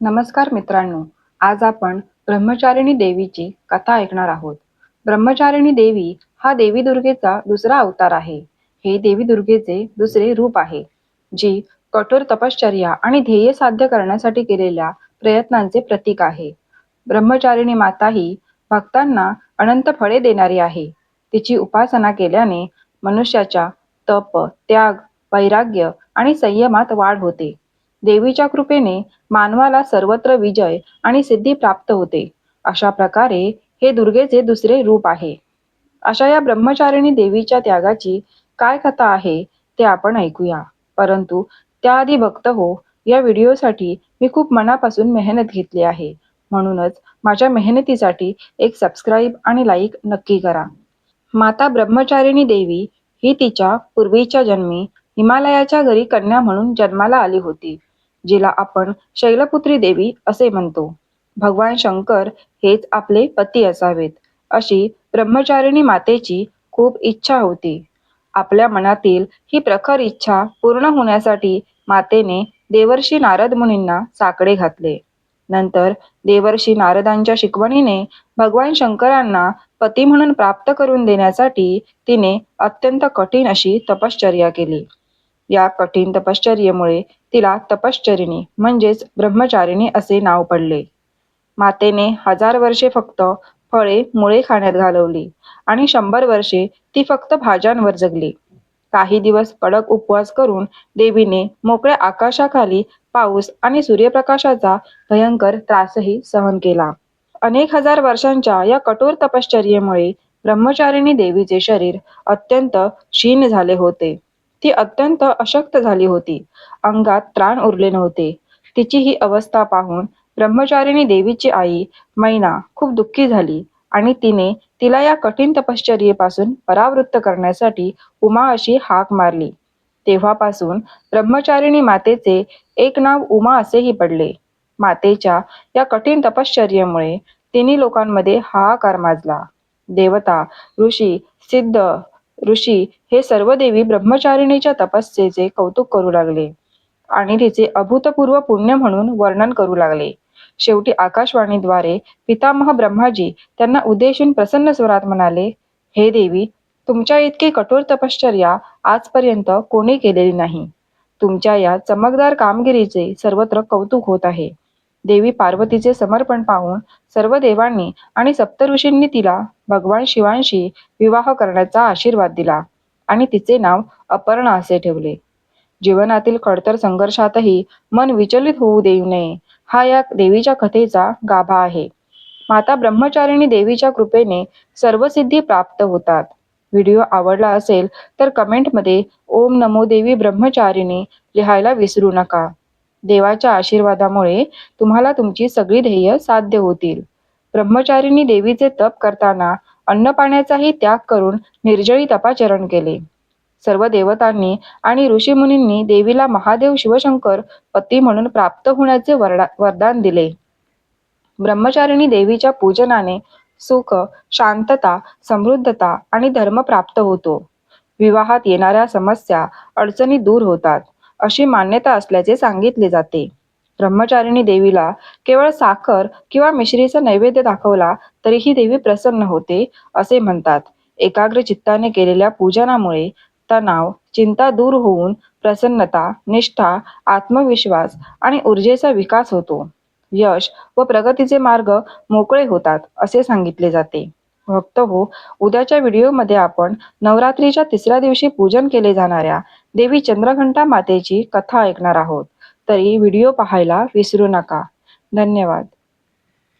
नमस्कार मित्रांनो आज आपण ब्रह्मचारिणी देवीची कथा ऐकणार आहोत. ब्रह्मचारिणी देवी हा देवी दुर्गेचा दुसरा अवतार आहे. हे देवी दुर्गेचे दुसरे रूप आहे जी कठोर तपश्चर्या आणि ध्येय साध्य करण्यासाठी केलेल्या प्रयत्नांचे प्रतीक आहे. ब्रह्मचारिणी माता ही भक्तांना अनंत फळे देणारी आहे. तिची उपासना केल्याने मनुष्याच्या तप त्याग वैराग्य आणि संयमात वाढ होते. देवीच्या कृपेने मानवाला सर्वत्र विजय आणि सिद्धी प्राप्त होते. अशा प्रकारे हे दुर्गेचे दुसरे रूप आहे. अशा या ब्रह्मचारिणी देवीच्या त्यागाची काय कथा आहे ते आपण ऐकूया. परंतु त्याआधी भक्त हो या व्हिडिओसाठी मी खूप मनापासून मेहनत घेतली आहे. म्हणूनच माझ्या मेहनतीसाठी एक सबस्क्राईब आणि लाईक नक्की करा. माता ब्रह्मचारिणी देवी ही तिच्या पूर्वीच्या जन्मी हिमालयाच्या घरी कन्या म्हणून जन्माला आली होती. जिला आपण शैलपुत्री देवी असे म्हणतो. भगवान शंकर हेच आपले पती असावेत. अशी ब्रह्मचारिणी मातेची खूप इच्छा होती. आपल्या मनातील ही प्रखर इच्छा पूर्ण होण्यासाठी मातेने देवर्षी नारद मुनींना साकडे घातले. नंतर देवर्षी नारदांच्या शिकवणीने भगवान शंकरांना पती म्हणून प्राप्त करून देण्यासाठी तिने अत्यंत कठीण अशी तपश्चर्या केली. या कठीण तपश्चर्येमुळे तिला तपश्चरिणी म्हणजेच ब्रह्मचारिणी असे नाव पडले. मातेने हजार वर्षे फक्त फळे मुळे खाण्यात घालवली आणि शंभर वर्षे ती फक्त भाज्यांवर जगली. काही दिवस कडक उपवास करून देवीने मोकळ्या आकाशाखाली पाऊस आणि सूर्यप्रकाशाचा भयंकर त्रासही सहन केला. अनेक हजार वर्षांच्या या कठोर तपश्चर्येमुळे ब्रह्मचारिणी देवीचे शरीर अत्यंत क्षीण झाले होते. ती अत्यंत अशक्त झाली होती. अंगात त्राण उरले नव्हते. तिची ही अवस्था पाहून ब्रह्मचारिणी देवीची आई मैना खूप दुःखी झाली आणि तिने तिला या कठीण तपश्चर्येपासून परावृत्त करण्यासाठी उमा अशी हाक मारली. तेव्हापासून ब्रह्मचारिणी मातेचे एक नाव उमा असेही पडले. मातेच्या या कठीण तपश्चर्येमुळे तिन्ही लोकांमध्ये हाहाकार माजला. देवता ऋषी सिद्ध ऋषी हे सर्व देवी ब्रह्मचारिणीच्या तपस्येचे कौतुक करू लागले आणि तिचे अभूतपूर्व पुण्य म्हणून वर्णन करू लागले. शेवटी आकाशवाणीद्वारे पितामह ब्रह्माजी त्यांना उद्देशून प्रसन्न स्वरात म्हणाले हे देवी तुमच्या इतकी कठोर तपश्चर्या आजपर्यंत कोणी केलेली नाही. तुमच्या या चमकदार कामगिरीचे सर्वत्र कौतुक होत आहे. देवी पार्वतीचे समर्पण पाहून सर्व देवांनी आणि सप्तऋषींनी तिला भगवान शिवांशी विवाह करण्याचा आशीर्वाद दिला आणि तिचे नाव अपर्णा असे ठेवले. जीवनातील खडतर संघर्षातही मन विचलित होऊ देऊ नये हा या देवीच्या कथेचा गाभा आहे. माता ब्रह्मचारिणी देवीच्या कृपेने सर्व सिद्धी प्राप्त होतात. व्हिडिओ आवडला असेल तर कमेंटमध्ये ओम नमो देवी ब्रह्मचारिणी लिहायला विसरू नका. देवाच्या आशीर्वादामुळे तुम्हाला तुमची सगळी ध्येय साध्य होतील. ब्रह्मचारिणी देवीचे तप करताना अन्न पाण्याचाही त्याग करून निर्जळी तपाचरण केले. सर्व देवतांनी आणि ऋषीमुनींनी देवीला महादेव शिवशंकर पती म्हणून प्राप्त होण्याचे वरदा वरदान दिले. ब्रह्मचारिणी देवीच्या पूजनाने सुख शांतता समृद्धता आणि धर्म प्राप्त होतो. विवाहात येणाऱ्या समस्या अडचणी दूर होतात. अशी मान्यता असल्याचे सांगितले जाते. ब्रह्मचारिणी देवीला केवळ साखर किंवा मिश्रीचा नैवेद्य दाखवला तरीही देवी प्रसन्न होते असे म्हणतात. एकाग्र चित्ताने केलेल्या पूजनामुळे तणाव चिंता दूर होऊन प्रसन्नता निष्ठा आत्मविश्वास आणि ऊर्जेचा विकास होतो. यश व प्रगतीचे मार्ग मोकळे होतात असे सांगितले जाते. भक्त हो उद्याच्या व्हिडिओमध्ये आपण नवरात्रीच्या तिसऱ्या दिवशी पूजन केले जाणाऱ्या देवी चंद्रघंटा मातेची कथा ऐकणार आहोत. तरी व्हिडिओ पाहायला विसरू नका. धन्यवाद.